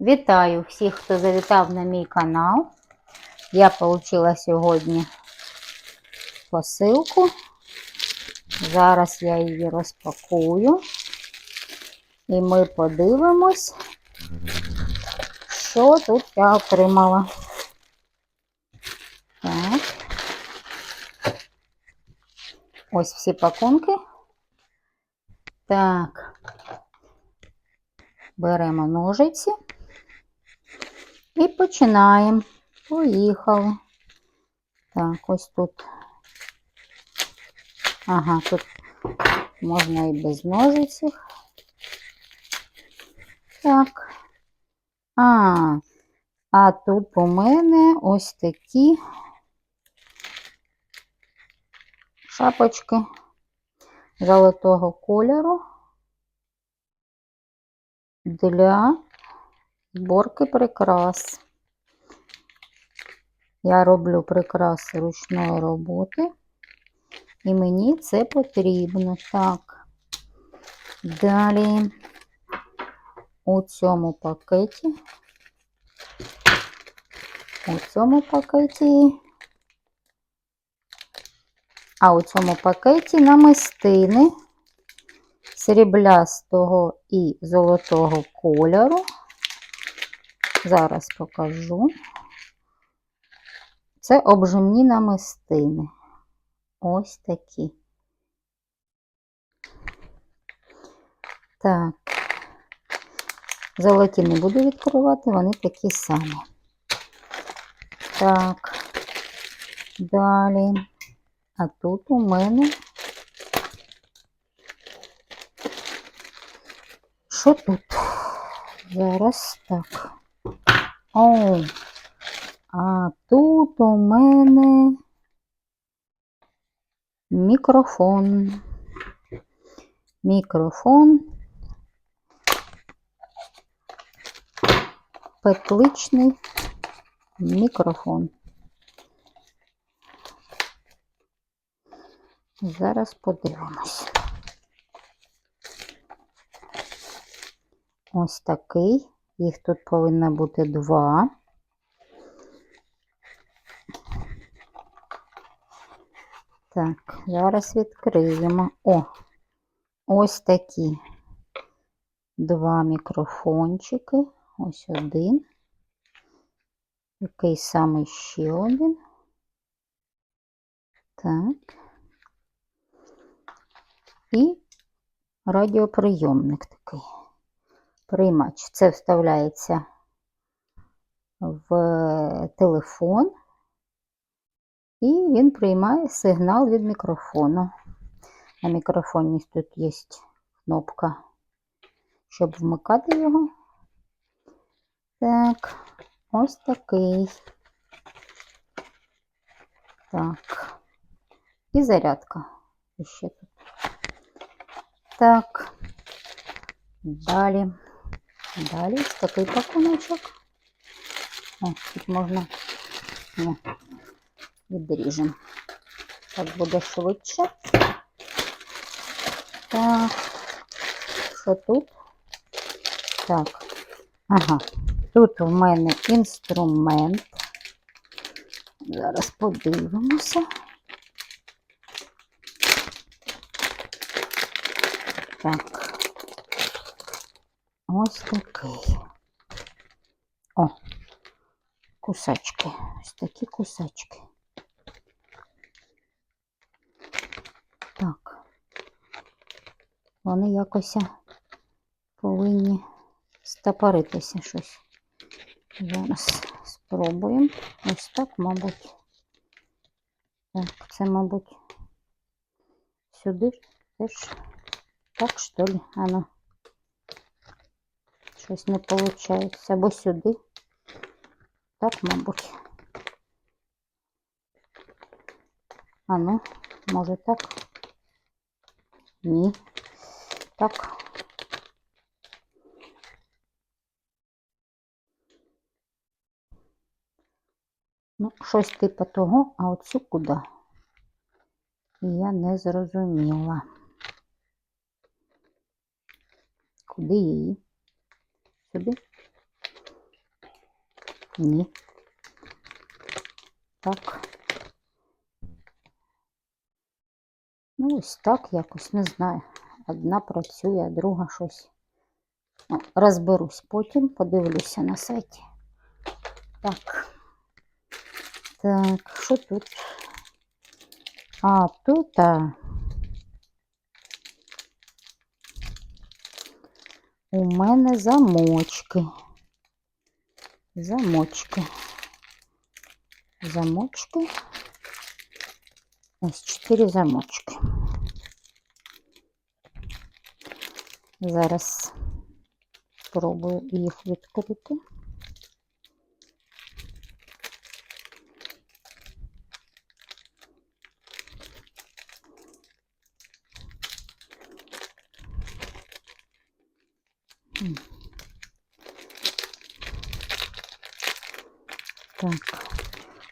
Вітаю всіх, хто завітав на мій канал. Я отримала сьогодні посилку. Зараз я її розпакую. І ми подивимось, що тут я отримала. Так. Ось всі пакунки. Так. Беремо ножиці і починаємо. Поїхали. Так, ось тут. Ага, тут можна і без ножиць. їх. Так. А, а тут у мене ось такі шапочки золотого кольору для зборки прикрас. Я роблю прикраси ручної роботи, і мені це потрібно. Так, далі у цьому пакеті, у цьому пакеті, а у цьому пакеті намистини сріблястого і золотого кольору. Зараз покажу. Це обжимні намистини. Ось такі. Так, золоті не буду відкривати, вони такі самі. Так, далі. А тут у мене. Що тут? Зараз так. О, а тут у мене мікрофон. Мікрофон. Петличний мікрофон. Зараз подивимось. Ось такий. Їх тут повинно бути два. Так, зараз відкриємо. О, ось такі два мікрофончики. Ось один. Такий самий ще один. Так. І радіоприйомник такий. Приймач. Це вставляється в телефон. І він приймає сигнал від мікрофону. На мікрофоні тут є кнопка, щоб вмикати його. Так, ось такий. Так. І зарядка. Ще тут. Так. Далі. Далі такий пакуночок. О, тут можна. Ні відріжемо. Так буде швидше. Так, що тут? Так, ага, тут у мене інструмент. Зараз подивимося. Так, ось такий. О, кусачки. Ось такі кусачки. Так. Вони якось повинні стопоритися щось. Зараз спробуємо. Ось так, мабуть. Так, це, мабуть, сюди теж. Так, що ли? Ану. Щось не виходить. Або сюди. Так, мабуть. А ну, може так? Ні. Так. Ну, щось типу того, а оцю куди? Я не зрозуміла. Куди її? Сюди? Ні. Так. Ну, ось так якось, не знаю. Одна працює, друга щось. Ну, розберусь потім, подивлюся на сайті. Так. Так, що тут? А, тут. А... У мене замочки. Замочки. Замочки. Ось чотири замочки. Зараз спробую їх відкрити. Так,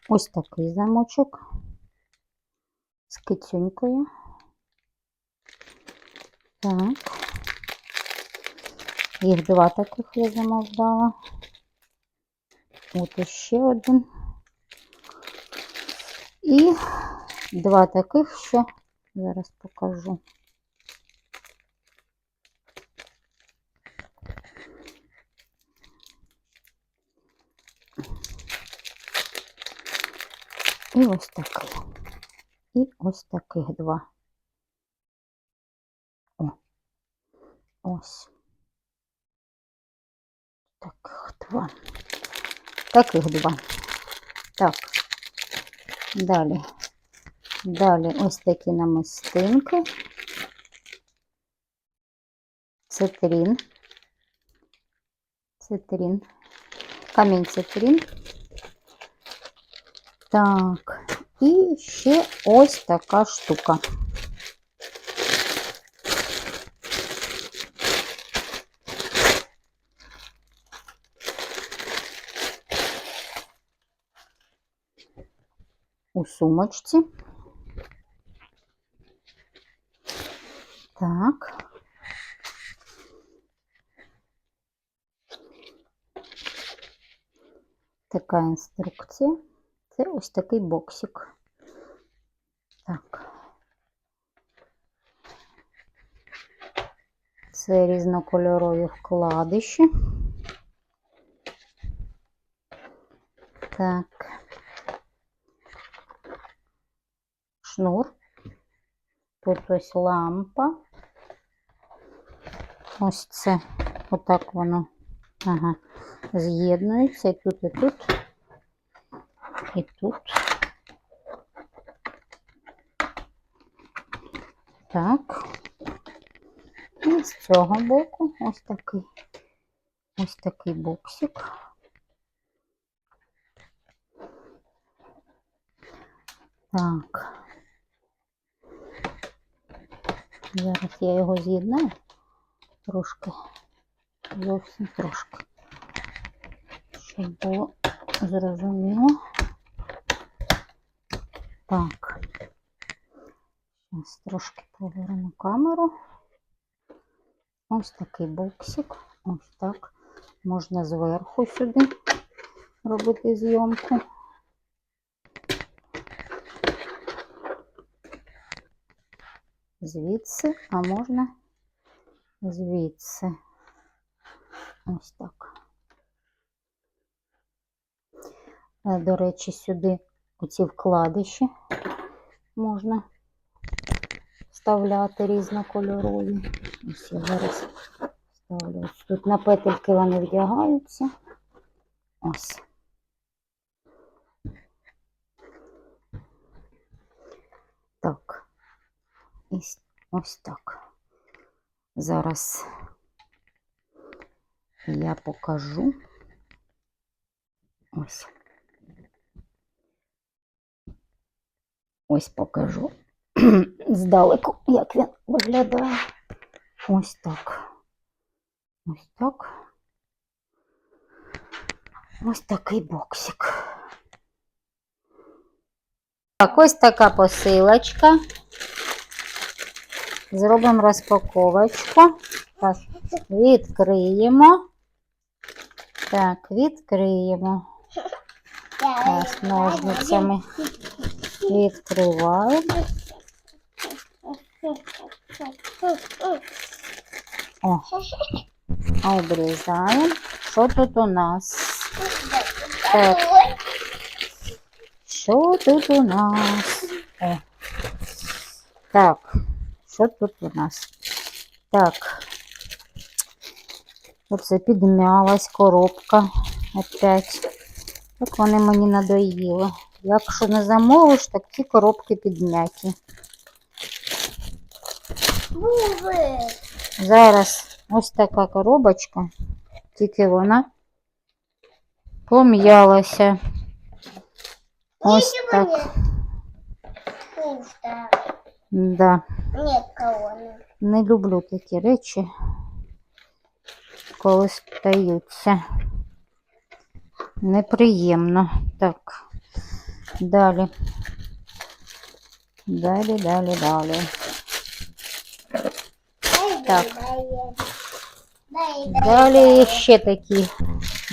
ось такий замочок з кицюнькою. Так. Їх два таких я замовляла. От іще один. І два таких ще зараз покажу. І ось такий. І ось таких два. О, ось. Таких два. Таких два. Так. Далі. Далі ось такі намистинки. Цитрин. Цитрин. Камінь цитрин. Так. І ще ось така штука. У сумочці. Так. Така інструкція. Це ось такий боксик. Так. Це різнокольорові вкладиші. Так. Шнур. Тут ось лампа. Ось це. Отак воно. Ага. З'єднується і тут, і тут. І тут. Так. І з цього боку ось такий. Ось такий боксик. Так. Зараз я його з'єднаю трошки, зовсім трошки, щоб було зрозуміло. Так. Зараз трошки поверну камеру. Ось такий боксик. Ось так. Можна зверху сюди робити зйомку. Звідси, а можна звідси. Ось так. Е, До речі, сюди оці вкладиші можна вставляти різнокольорові. Ось я зараз ставлю. Тут на петельки вони вдягаються. Ось. Так. І ось так. Зараз я покажу. Ось. Ось покажу здалеку, як він виглядає. Ось так. Ось так. Ось такий боксик. Так, ось така посилочка. Зробимо розпаковочку. Так, відкриємо. Так, відкриємо. Зараз ножницями відкриваємо. О, обрізаємо. Що тут у нас? Так. Що тут у нас? О. Так, що тут у нас? Так. Оце підмялась коробка опять. Так вони мені надоїли. Якщо не замовиш, так ті коробки підмяті. Буби. Зараз ось така коробочка, тільки вона пом'ялася. Ось так. Да. Нет колонны. Не люблю такі речі, коли стаються. Неприємно. Так. Далі. Далі, далі, далі. Так. Далі ще такі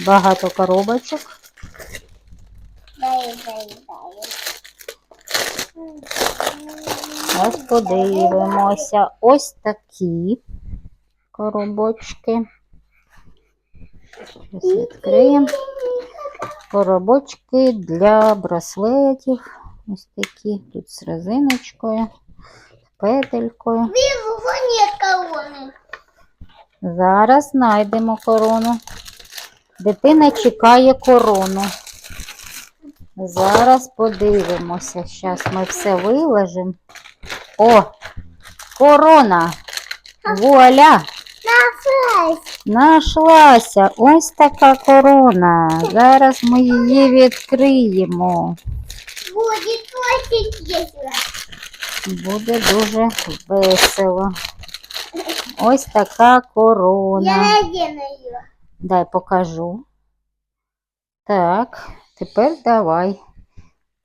багато коробочок. Ось подивимося. Ось такі коробочки. Зараз відкриємо. Коробочки для браслетів. Ось такі. Тут з резиночкою, з петелькою. Вот нет колонны. Зараз знайдемо корону. Дитина чекає корону. Зараз подивимося. Зараз ми все виложимо. О! Корона! Вуаля! На. Нашлася ось така корона. Зараз ми її відкриємо. Будет очень весело. Буде дуже весело. Ось така корона. Я надену ее. Дай покажу. Так, тепер давай.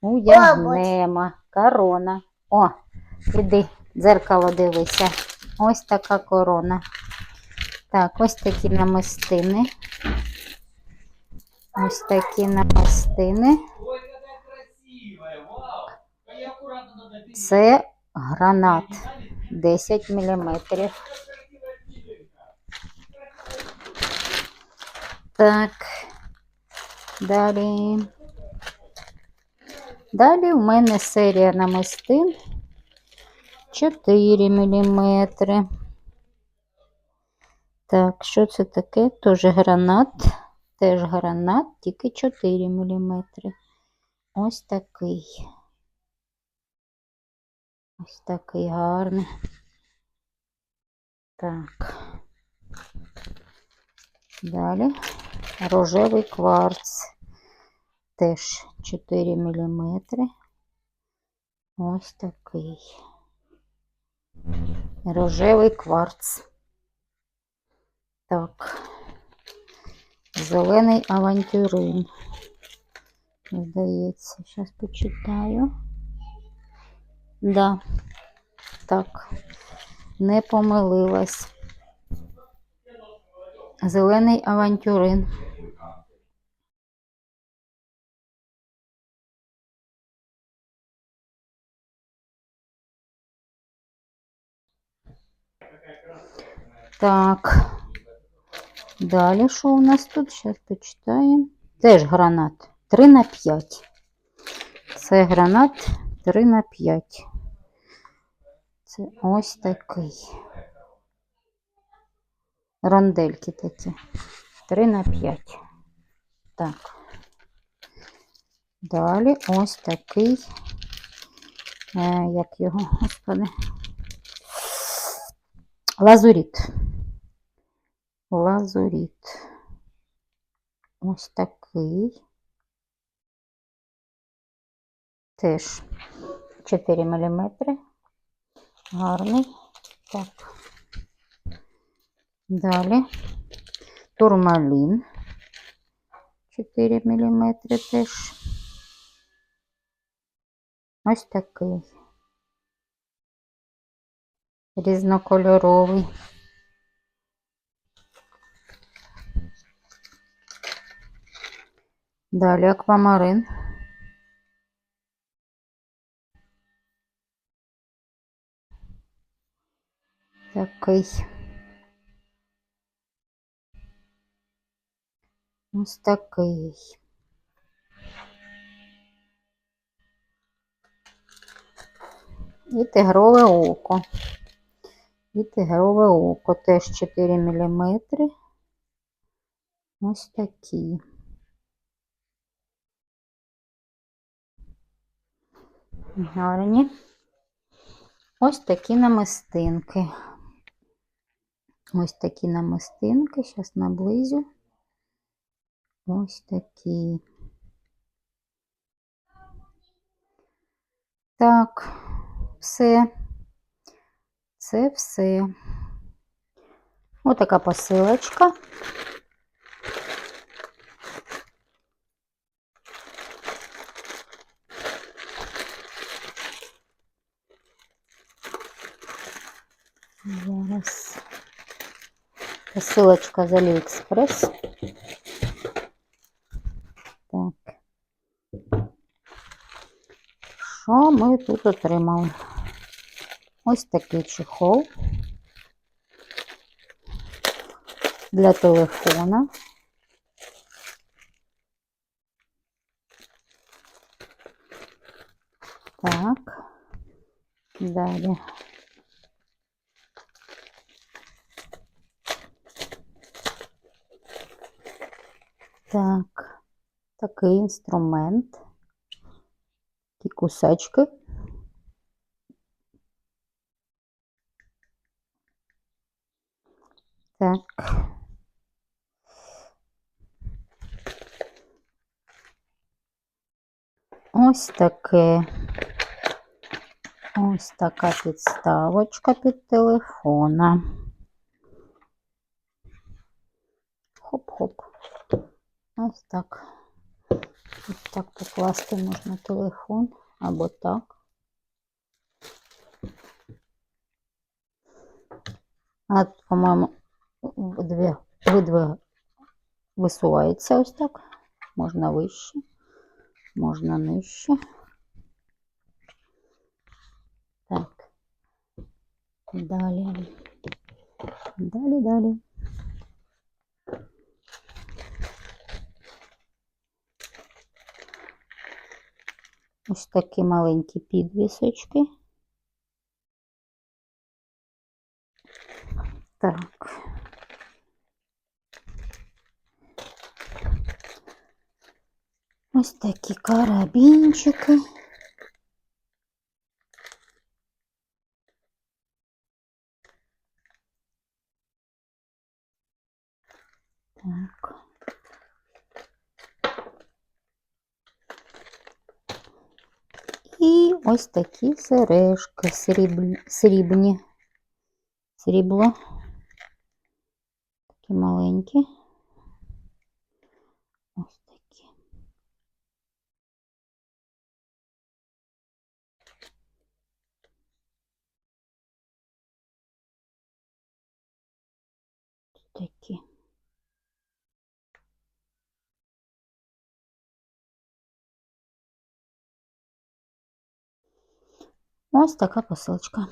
Удягнемо. Корона. О, іди, дзеркало дивися. Ось така корона. Так, ось такі намистини. Ось такі намистини. Це гранат 10 міліметрів. Так. Далі. Далі в мене серія намистин 4 мм. Так, що це таке? Теж гранат. Теж гранат, тільки 4 мм. Ось такий. Ось такий гарний. Так. Далі рожевий кварц. Теж 4 мм. Ось такий. Рожевий кварц. Так. Зелений авантюрин. Здається, зараз почитаю. Да. Так. Не помилилась. Зелений авантюрин. Так. Далі що у нас тут? Зараз почитаємо. Теж гранат. 3 на 5. Це гранат 3 на 5. Це ось такий. Рондельки такі. 3 на 5. Так. Далі ось такий. Е, як його, господи. Лазуріт. Лазуріт. Ось такий. Теж 4 мм. Гарний. Так. Далі турмалін 4 мм теж. Ось такий. Різнокольоровий. Далі аквамарин. Такий. Ось такий. І тигрове око. І тигрове око теж 4 мм. Ось такі. Гарні. Ось такі намистинки. Ось такі намистинки. Зараз наблизю. Ось такі. Так, все. Це все. Отака посилочка. Зараз. Посилочка з Аліекспрес. Так. Що ми тут отримали? Ось такий чехол для телефона. Так. Далі. Так, такий інструмент. Такі кусачки. Так. Ось таке. Ось така підставочка під телефона. Хоп-хоп. Ось так. Ось так покласти можна телефон або так. А, по-моєму, дві видви висувається ось так. Можна вище, можна нижче. Так. Далі. Далі, далі. Ось такі маленькі підвісочки. Так. Ось такі карабінчики. Так. І ось такі сережки срібні. Срібло. Такі маленькі. Ось такі. Такі. Ось така посилочка.